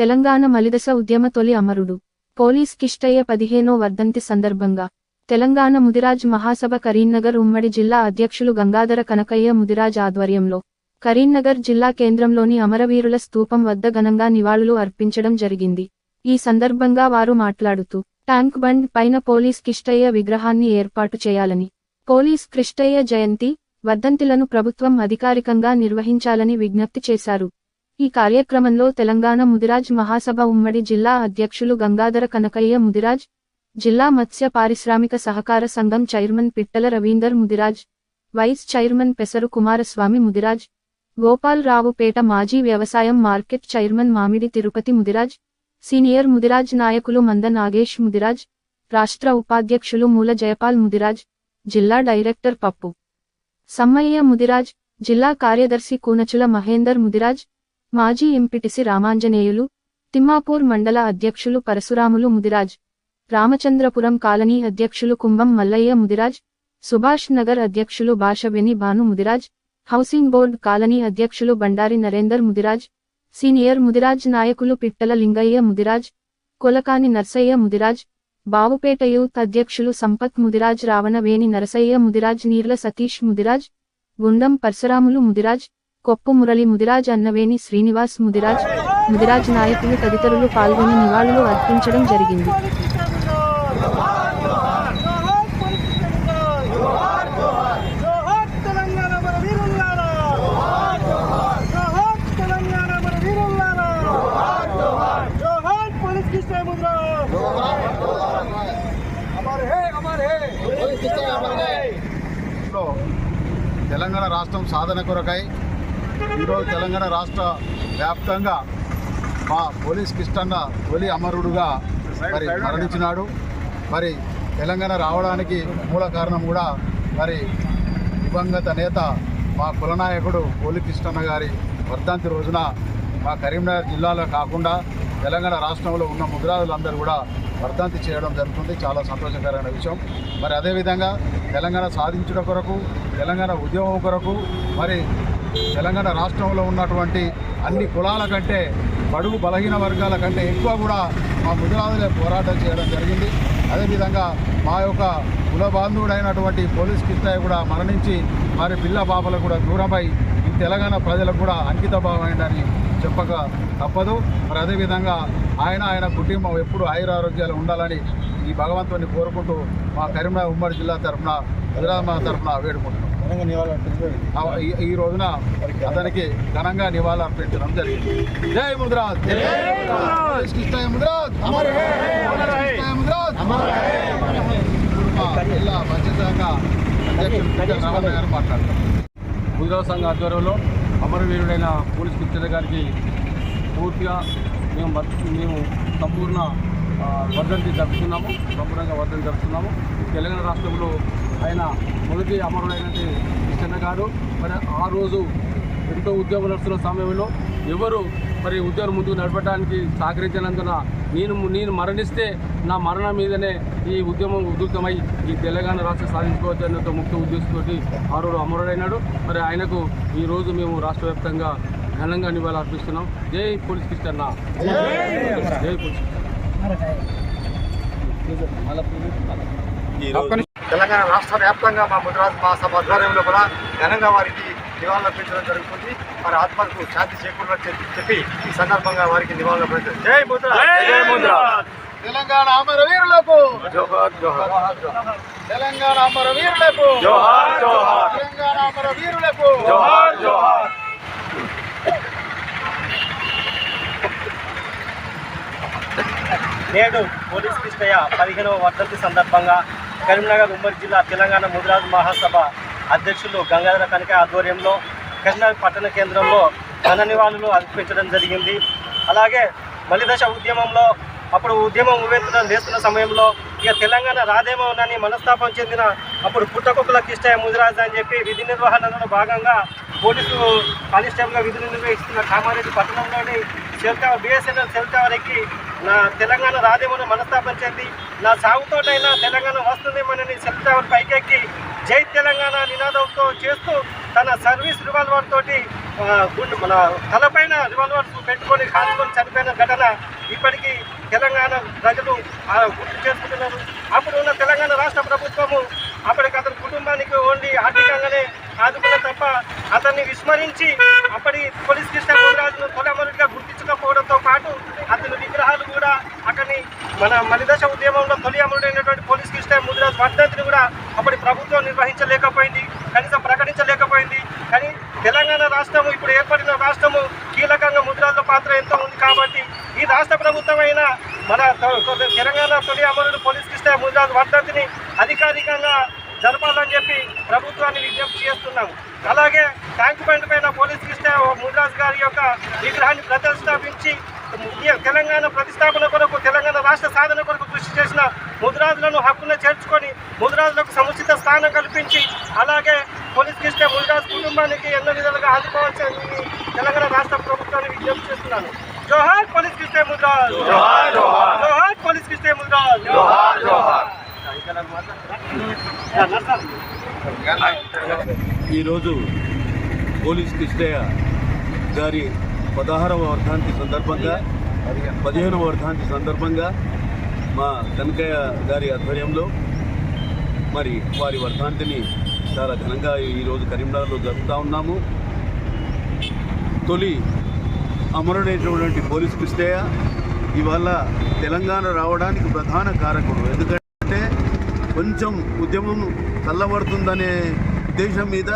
తెలంగాణ మలిదశ ఉద్యమ తొలి అమరుడు. పోలీస్ కిష్టయ్య పదిహేనో వర్ధంతి సందర్భంగా తెలంగాణ ముదిరాజ్ మహాసభ కరీంనగర్ ఉమ్మడి జిల్లా అధ్యక్షులు గంగాధర కనకయ్య ముదిరాజ్ ఆధ్వర్యంలో కరీంనగర్ జిల్లా కేంద్రంలోని అమరవీరుల స్తూపం వద్ద ఘనంగా నివాళులు అర్పించడం జరిగింది. ఈ సందర్భంగా వారు మాట్లాడుతూ ట్యాంక్ బండ్ పైన పోలీస్ కిష్టయ్య విగ్రహాన్ని ఏర్పాటు చేయాలని పోలీస్ కృష్ణయ్య జయంతి వర్ధంతిలను ప్రభుత్వం అధికారికంగా నిర్వహించాలని విజ్ఞప్తి చేశారు. ఈ కార్యక్రమంలో తెలంగాణ ముదిరాజ్ మహాసభ ఉమ్మడి జిల్లా అధ్యక్షులు గంగాధర కనకయ్య ముదిరాజ్ జిల్లా మత్స్య పారిశ్రామిక సహకార సంఘం chairman Pittala Ravinder Mudiraj vice chairman Pesaru Kumaraswamy Mudiraj Gopal Raopeta మాజీ వ్యవసాయం మార్కెట్ చైర్మన్ మామిడి తిరుపతి ముదిరాజ్ సీనియర్ ముదిరాజ్ నాయకులు మంద నాగేష్ ముదిరాజ్ రాష్ట్ర ఉపాధ్యక్షులు మూల జయపాల్ ముదిరాజ్ జిల్లా డైరెక్టర్ పప్పు సమ్మయ్య ముదిరాజ్ జిల్లా కార్యదర్శి కూనచుల మహేందర్ ముదిరాజ్ మాజీ ఎంపిటిసి రామాంజనేయులు తిమ్మాపూర్ మండల అధ్యక్షులు పరశురాములు ముదిరాజ్ రామచంద్రపురం కాలనీ అధ్యక్షులు కుంభం మల్లయ్య ముదిరాజ్ సుభాష్ నగర్ అధ్యక్షులు భాషబెని Bhanu Mudiraj housing board colony అధ్యక్షులు బండారి నరేందర్ ముదిరాజ్ సీనియర్ ముదిరాజ్ నాయకులు పిట్టల లింగయ్య ముదిరాజ్ కొలకాని నర్సయ్య ముదిరాజ్ బావుపేట యూత్ అధ్యక్షులు సంపత్ ముదిరాజ్ రావణవేణి నరసయ్య ముదిరాజ్ నీర్ల సతీష్ ముదిరాజ్ గుండం పరశురాములు ముదిరాజ్ కొప్పు మురళి ముదిరాజ్ అన్నవేణి శ్రీనివాస్ ముదిరాజ్ ముదిరాజ్ నాయకులు తదితరులు పాల్గొని నివాళులు అర్పించడం జరిగింది. తెలంగాణ రాష్ట్రం సాధన కొరకై ఈరోజు తెలంగాణ రాష్ట్ర వ్యాప్తంగా మా పోలీస్ కిష్టన్న తొలి అమరుడుగా మరి మరణించినాడు. మరి తెలంగాణ రావడానికి మూల కారణం కూడా మరి దివంగత నేత మా కులనాయకుడు పోలి కృష్ణన్న గారి వర్ధంతి రోజున మా కరీంనగర్ జిల్లాలో కాకుండా తెలంగాణ రాష్ట్రంలో ఉన్న ముద్రాదులందరూ కూడా వర్ధంతి చేయడం జరుగుతుంది. చాలా సంతోషకరమైన విషయం. మరి అదేవిధంగా తెలంగాణ సాధించడం కొరకు తెలంగాణ ఉద్యమం కొరకు మరి తెలంగాణ రాష్ట్రంలో ఉన్నటువంటి అన్ని కులాల కంటే బడుగు బలహీన వర్గాల కంటే ఎక్కువ కూడా మా ముదిరాజులే పోరాటం చేయడం జరిగింది. అదేవిధంగా మా యొక్క కుల బాంధవుడైనటువంటి పోలీస్ కిష్టయ్య కూడా మరణించి మరి పిల్ల పాపలకు కూడా దూరమై ఈ తెలంగాణ ప్రజలకు కూడా అంకిత భావమైందని చెప్పక తప్పదు. మరి అదేవిధంగా ఆయన ఆయన కుటుంబం ఎప్పుడు ఆయురారోగ్యాలు ఉండాలని ఈ భగవంతుని కోరుకుంటూ మా కరీంనగర్ ఉమ్మడి జిల్లా తరఫున హైదరాబాద్ తరఫున వేడుకుంటున్నాం. ఈ- ఈ రోజున అతనికి ఘనంగా నివాళులు అర్పించడం జరిగింది. జై ముద్రాజ్! జిల్లా పంచాయతీ శాఖ అధ్యక్షులు పిట్టల గారు మాట్లాడతారు. సంఘ ఆధ్వర్యంలో అమరవీరుడైన పోలీస్ కిచ్చన్న గారికి పూర్తిగా మేము మేము సంపూర్ణ వర్ధంతి జరుపుతున్నాము. సంపూర్ణంగా వర్ధంతి జరుపుతున్నాము. తెలంగాణ రాష్ట్రంలో ఆయన మొదటి అమరుడైనటువంటి కిచ్చన్న గారు. మరి ఆ రోజు ఎంతో ఉద్యోగం నడుస్తున్న సమయంలో ఎవరు మరి ఉద్యోగం ముందుకు నడపడానికి సహకరించినందున నేను నేను మరణిస్తే నా మరణం మీదనే ఈ ఉద్యమం ఉధృతమై ఈ తెలంగాణ రాష్ట్రం సాధించుకోవచ్చు అన్న ముఖ్య ఉద్దేశంతో ఆ రోజు అమరుడైనాడు. మరి ఆయనకు ఈ రోజు మేము రాష్ట్ర వ్యాప్తంగా ఘనంగా నివాళులు అర్పిస్తున్నాం. జై పోలీస్ కిష్టన్న జై పోలీస్ తెలంగాణ రాష్ట్ర వ్యాప్తంగా మా ముద్రాజ్ మహాసభ ఆధ్వర్యంలో కూడా ఘనంగా వారికి నివాళులు అర్పించడం జరుగుతుంది. వారి ఆత్మకు శాంతి చేకూరని చెప్పి ఈ సందర్భంగా వారికి నివాళులు అర్పించారు జై ముద్రాజ్ తెలంగాణ నేడు పోలీస్ కిష్టయ్య పదిహేనవ వర్ధంతి సందర్భంగా కరీంనగర్ ఉమ్మడి జిల్లా తెలంగాణ ముదిరాజు మహాసభ అధ్యక్షులు గంగాధర కనక ఆధ్వర్యంలో కరీంనగర్ పట్టణ కేంద్రంలో ఘన నివాళులు అర్పించడం జరిగింది. అలాగే మలిదశ ఉద్యమంలో అప్పుడు ఉద్యమం ఉవ్వెత్తున లేస్తున్న సమయంలో ఇక తెలంగాణ రాదేమోనని మనస్తాపం చెందిన అప్పుడు పుట్టకొక్కుల కిష్టయ్య ముదిరాజు అని చెప్పి విధి నిర్వహణలో భాగంగా పోలీసు కానిస్టేబుల్గా విధులు నిర్వహిస్తున్న కామారెడ్డి పట్టణంలోని cell tower BSNL cell tower ఎక్కి నా తెలంగాణ రాదేమని మనస్తాపం చెంది నా సాగుతోటైనా తెలంగాణ వస్తుందేమోనని సెల్ టవర్ పైకెక్కి జై తెలంగాణ నినాదంతో చేస్తూ తన సర్వీస్ రివాల్వర్ తోటి గుండు మన తలపైన పైన రివాల్వర్స్ పెట్టుకొని కాల్చుకొని చనిపోయిన ఘటన ఇప్పటికీ తెలంగాణ ప్రజలు గుర్తు చేసుకుంటున్నారు. అప్పుడు ఉన్న తెలంగాణ రాష్ట్ర ప్రభుత్వము అప్పటికి అతని కుటుంబానికి ఓన్లీ ఆర్థికంగానే ఆదుకున్న తప్ప అతన్ని విస్మరించి అప్పటి పోలీస్ కృష్ణ ముదిరాజును తొలమరుడిగా గుర్తించకపోవడంతో పాటు అతని విగ్రహాలు కూడా అక్కడిని మన మలిదశ ఉద్యమంలో తొలి అమరుడైనటువంటి పోలీస్ కృష్ణ ముదిరాజు వర్ధంతిని కూడా అప్పటి ప్రభుత్వం నిర్వహించలేకపోయింది కనీసం ప్రకటించలేకపోయింది. కానీ తెలంగాణ రాష్ట్రము ఇప్పుడు ఏర్పడిన రాష్ట్రము కీలకంగా ముద్రాల పాత్ర ఎంతో ఉంది కాబట్టి ఈ రాష్ట్ర ప్రభుత్వం అయినా మన తెలంగాణ తొలి అమరుడు పోలీస్ కృష్ణ ముద్రాజు వర్ధంతిని అధికారికంగా జరపాలని చెప్పి ప్రభుత్వాన్ని విజ్ఞప్తి చేస్తున్నాము. అలాగే ట్యాంక్ బండ్ పైన పోలీస్ కృష్ణ ముద్రాజ్ గారి యొక్క విగ్రహాన్ని ప్రతిష్టాపించి తెలంగాణ ప్రతిష్టాపన కొరకు తెలంగాణ రాష్ట్ర సాధన కొరకు కృషి చేసిన ముద్రాజులను హక్కున చేర్చుకొని ముద్రాజులకు సముచిత స్థానం కల్పించి అలాగే పోలీస్ కృష్ణ ముద్రాజ్ కుటుంబానికి ఎన్నో విధాలుగా ఆదుకోవాల్సిందని తెలంగాణ రాష్ట్ర ప్రభుత్వాన్ని విజ్ఞప్తి చేస్తున్నాను. జోహార్ పోలీస్ కృష్ణ ముద్రాజ్ జోహార్ పోలీస్ కృష్ణ ముద్రాజ్ ఈరోజు పోలీస్ కృష్ణయ్య గారి పదహారవ వర్ధాంతి సందర్భంగా పదిహేనవ వర్ధాంతి సందర్భంగా మా కనకయ్య గారి ఆధ్వర్యంలో మరి వారి వర్ధాంతిని చాలా ఘనంగా ఈరోజు కరీంనగర్లో జరుపుతూ ఉన్నాము. తొలి అమరుడైనటువంటి పోలీస్ కృష్ణయ్య ఇవాళ తెలంగాణ రావడానికి ప్రధాన కారకుడు. ఎందుకంటే కొంచెం ఉద్యమం చల్లబడుతుందనే ఉద్దేశం మీద